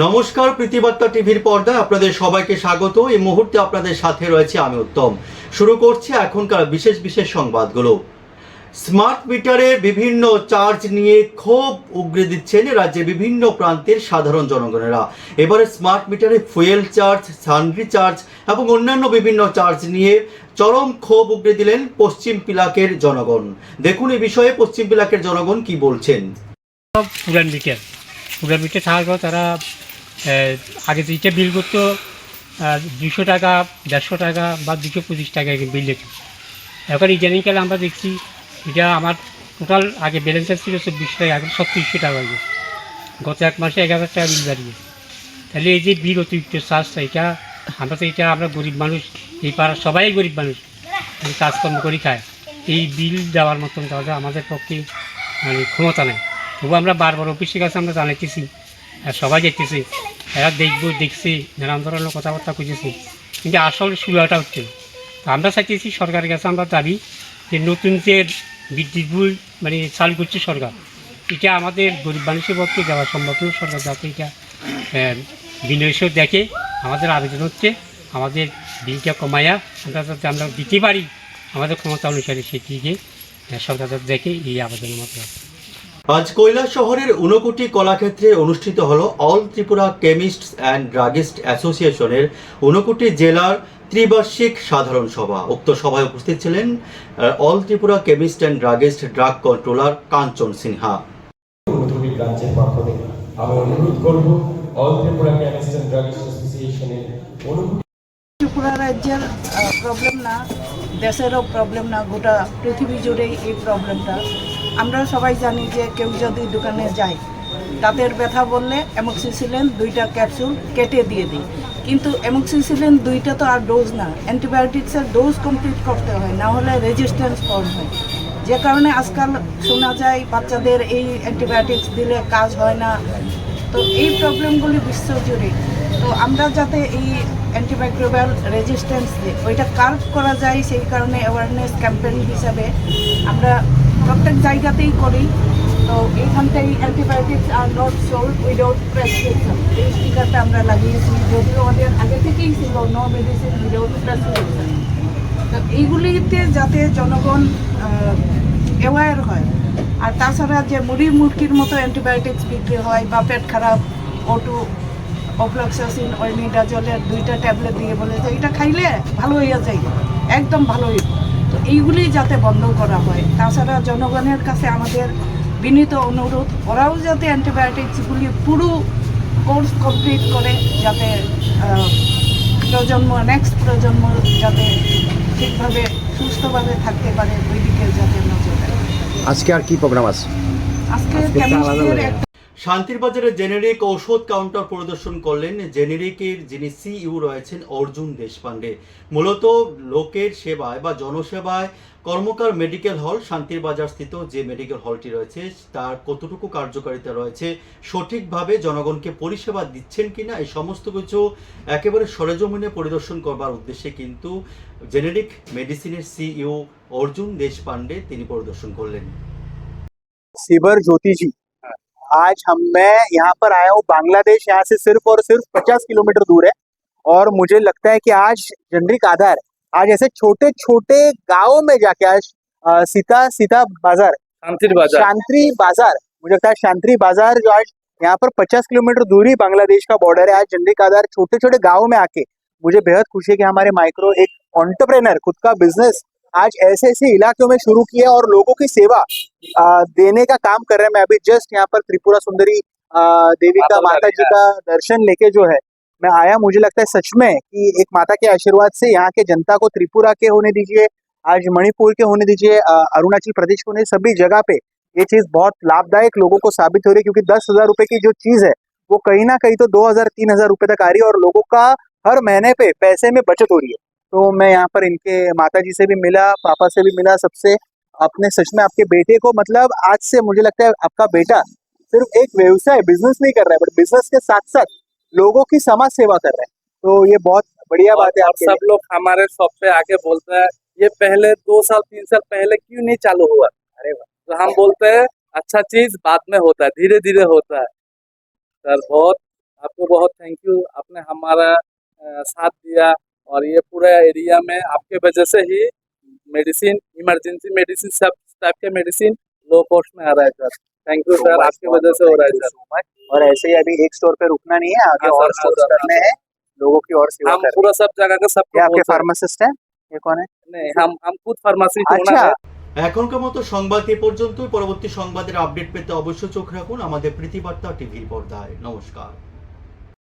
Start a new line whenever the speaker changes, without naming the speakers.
নমস্কার, প্রীতিবার্তা টিভির পর্দায় আপনাদের সবাইকে স্বাগত। এই মুহূর্তে আপনাদের সাথে রয়েছে আমি উত্তম। শুরু করছি এখনকার বিশেষ বিশেষ সংবাদগুলো। স্মার্ট মিটারে বিভিন্ন চার্জ নিয়ে ক্ষোভ উগরে দিচ্ছেন রাজ্যে বিভিন্ন প্রান্তের সাধারণ জনগণেরা। এবারে স্মার্ট মিটারে ফুয়েল চার্জ, সানড্রি চার্জ এবং অন্যান্য বিভিন্ন চার্জ নিয়ে চরম ক্ষোভ উগরে দিলেন পশ্চিম পিলাকের জনগণ। দেখুন এই বিষয়ে পশ্চিম পিলাকের জনগণ কি বলছেন।
পুরান মিটার পুরান মিটার থাকার তারা আগে যেটা বিল করতো দুশো টাকা, দেড়শো টাকা বা দুশো পঁচিশ টাকা বিল দিত। এখন ইদানিংকালে আমরা দেখছি, এটা আমার টোটাল আগে ব্যালেন্স ছিল চব্বিশ টাকা, এখন ছত্রিশশো টাকা হয়ে গত এক মাসে এক হাজার টাকা বিল দাঁড়িয়ে তাহলে এই যে বিল অতিরিক্ত চার্জটা এটা আমরা তো এটা আমরা গরিব মানুষ, এই পাড়ার সবাই গরিব মানুষ কাজকর্ম করি খায় এই বিল দেওয়ার মতন তাহলে আমাদের পক্ষে মানে ক্ষমতা নেই। তবু আমরা বারবার অফিসের কাছে আমরা জানাইতেছি, আর সবাই যেতেছি এরা দেখব দেখছি নানান ধরনের কথাবার্তা খুঁজেছি। কিন্তু আসল সুরাটা হচ্ছে আমরা চাইতেছি সরকারের কাছে আমরা দাবি যে নতুন যে বিদ্যুৎ বিল মানে চালু করছে সরকার এটা আমাদের গরিব মানুষের পক্ষে দেওয়া সম্ভব নয়। সরকার যাতে এটা আহ, দেখে আমাদের আবেদন হচ্ছে আমাদের বিলটা কমায়া আমরা যাতে আমরা দিতে পারি আমাদের ক্ষমতা অনুসারে সেটিকে সরকার যাতে দেখে এই আবেদনের মতো
আজ কৈলাস শহরের ঊনকোটি কলাক্ষেত্রে অনুষ্ঠিত হল all Tripura chemist and druggist অ্যাসোসিয়েশনের ঊনকোটি জেলার ত্রিবার্ষিক সাধারণ সভা। উক্ত সভায় উপস্থিত ছিলেন all Tripura chemist and
druggist drug controller Kanchan Sinha. অনুরোধ করব, all Tripura chemist and drug অ্যাসোসিয়েশনের উনকোটি
ত্রিপুরা রাজ্যের প্রবলেম না, দেশেরও প্রবলেম না, গোটা পৃথিবী জুড়েই এই প্রবলেমটা আমরা সবাই জানি যে কেউ যদি দোকানে যায়, তাদের ব্যথা বললে অ্যামক্সিসিলিন দুইটা ক্যাপসুল কেটে দিয়ে দিই। কিন্তু অ্যামক্সিসিলিন দুইটা তো আর ডোজ না। অ্যান্টিবায়োটিক্সের ডোজ কমপ্লিট করতে হয়, না হলে রেজিস্ট্যান্স ফর্ম হয়। যে কারণে আজকাল শোনা যায়, বাচ্চাদের এই অ্যান্টিবায়োটিক্স দিলে কাজ হয় না। তো এই প্রবলেমগুলি বিশ্বজুড়ে তো আমরা যাতে এই অ্যান্টিমাইক্রোবিয়াল রেজিস্ট্যান্স ওইটা কার্ভ করা যায়, সেই কারণে অ্যাওয়ারনেস ক্যাম্পেইন হিসাবে আমরা প্রত্যেক জায়গাতেই করি। তো এইখানটাই antibiotics are not sold without prescription এই স্টিকারটা আমরা লাগিয়েছি, যদিও আমাদের আগে থেকেই ছিল নো মেডিসিন উইদাউট প্রেসক্রিপশন তো এইগুলিতে যাতে জনগণ অ্যাওয়ার হয়। আর তাছাড়া যে মুড়ি মুরগির মতো অ্যান্টিবায়োটিক্স বিক্রি হয় বা পেট খারাপ ওটু অফ্লক্সাসিন ওইমিডাজলের দুইটা ট্যাবলেট দিয়ে বলে যে এটা খাইলে ভালো হইয়া যায়। একদম ভালো হইব। তো এইগুলি যাতে বন্ধ করা হয়। তাছাড়া জনগণের কাছে আমাদের বিনীত অনুরোধ ওরাও যাতে অ্যান্টিবায়োটিক্সগুলি পুরো কোর্স কমপ্লিট করে যাতে প্রজন্ম নেক্সট প্রজন্ম যাতে ঠিকভাবে সুস্থভাবে থাকতে পারে ওই দিকে যাতে নজর দেয়
আজকে আর কি প্রোগ্রাম আছে?
আজকে
শান্তির বাজারে জেনেরিক ঔষধ কাউন্টার পরিদর্শন করলেন জেনেরিকের যিনি সিইও রয়েছেন অর্জুন দেশপান্ডে। মূলত লোকের সেবায় বা জনসেবায় কর্মকার মেডিকেল হল শান্তির বাজার স্থিত যে মেডিকেল হলটি রয়েছে, তার কতটুকু কার্যকারিতা রয়েছে, সঠিকভাবে জনগণকে পরিষেবা দিচ্ছেন কিনা, এই সমস্ত কিছু একেবারে সরেজমিনে পরিদর্শন করবার উদ্দেশ্যে কিন্তু জেনেরিক মেডিসিনের সিইও অর্জুন দেশপান্ডে তিনি পরিদর্শন করলেন।
সেবার জ্যোতিজি आज हम मैं यहाँ पर आया हूँ बांग्लादेश यहाँ से सिर्फ़ और सिर्फ़ पचास किलोमीटर दूर है और मुझे लगता है कि आज जनरिक आधार आज ऐसे छोटे छोटे गाँव में जाके आज अ, सीता सीता बाज़ार शांति बाज़ार। मुझे लगता है शांति बाज़ार जो आज यहाँ पर 50 किलोमीटर दूर ही बांग्लादेश का बॉर्डर है। आज जनरिक आधार छोटे छोटे गाँव में आके मुझे बेहद खुशी है कि हमारे माइक्रो एक ऑन्टरप्रेनर खुद का बिज़नेस आज ऐसे ऐसे इलाकों में शुरू किया और लोगों की सेवा देने का काम कर रहे हैं। मैं अभी जस्ट यहाँ पर त्रिपुरा सुंदरी देवी का
माता
माता जी का दर्शन लेके जो है मैं आया। मुझे लगता है सच में कि एक माता के आशीर्वाद से यहाँ के जनता को त्रिपुरा के होने दीजिए आज मणिपुर के होने दीजिए अरुणाचल प्रदेश के होने सभी जगह पे ये चीज़ बहुत लाभदायक लोगों को साबित हो रही है। क्योंकि दस हज़ार रुपए की जो चीज़ है वो कहीं ना कहीं तो दो हज़ार तीन हज़ार रुपए तक आ रही है और लोगों का हर महीने पे पैसे में बचत हो रही है। तो मैं यहाँ पर इनके माता जी से भी मिला पापा से भी मिला सबसे। अपने सच में आपके बेटे को मतलब आज से मुझे लगता है आपका बेटा सिर्फ़ एक व्यवसाय बिज़नेस नहीं कर रहा है बट बिज़नेस के साथ साथ लोगों की समाज सेवा कर रहे हैं। तो ये बहुत बढ़िया बात है लिए।
सब लोग हमारे शॉप पे आके बोलते हैं ये पहले दो साल तीन साल पहले क्यों नहीं चालू हुआ? अरे तो हम बोलते हैं अच्छा चीज़ बाद में होता है धीरे धीरे होता है। सर बहुत आपको बहुत थैंक यू आपने हमारा साथ दिया। और ये पूरा एरिया में आपके वजह से ही मेडिसिन इमरजेंसी मेडिसिन सब टाइप के मेडिसिन लो कॉस्ट में आ रहा है सर थैंक यू सर आपकी वजह से हो रहा है
Thank you
sir
so much. और ऐसे ही अभी एक स्टोर पे रुकना नहीं है आगे
हाँ,
और
सर, हाँ,
स्टोर
सर,
करने हैं लोगों की और सेवा
हम
करनी
पूरा सब जगह का
है।
सबको
ये आपके
बोल सकते
फार्मासिस्ट हैं ये कौन है
हैं। नहीं हम हम खुद फार्मेसी
अच्छा
है
এখনকার মতো সংবাদ এ পর্যন্তই পরবর্তী সংবাদের আপডেট পেতে অবশ্যই চোখ রাখুন আমাদের প্রীতিবার্তা টিভির পর্দায় নমস্কার